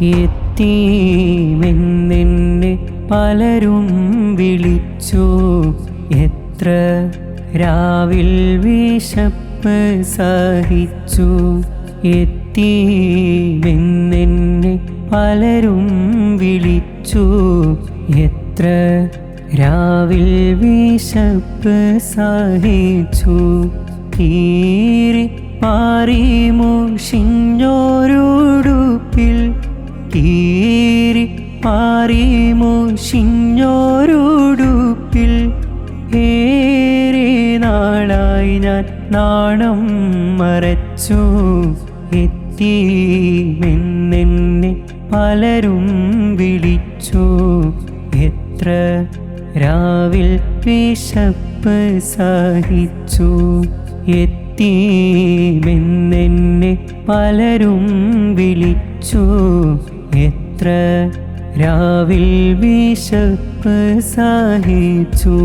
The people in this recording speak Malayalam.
എത്തീമെന്നെന്നെ പലരും വിളിച്ചു. എത്ര രാവിൽ വിശപ്പ് സഹിച്ചു. എത്തീമെന്നെന്നെ പലരും വിളിച്ചു. എത്ര രാവിൽ വിശപ്പ് സഹിച്ചു. തീരി പാറി മുഷിഞ്ഞോരുടുപ്പിൽ കീറി മാറി മുഷിഞ്ഞോരുടുപ്പിൽ ഏറെ നാളായി ഞാൻ നാണം മറച്ചു. എത്തിമെന്നെന്നെ പലരും വിളിച്ചു. എത്ര രാവിൽ വിശപ്പ് സഹിച്ചു. എത്തിമെന്നെന്നെ പലരും വിളിച്ചു. എത്ര രാവിൽ വിശപ്പ് സഹിച്ചു.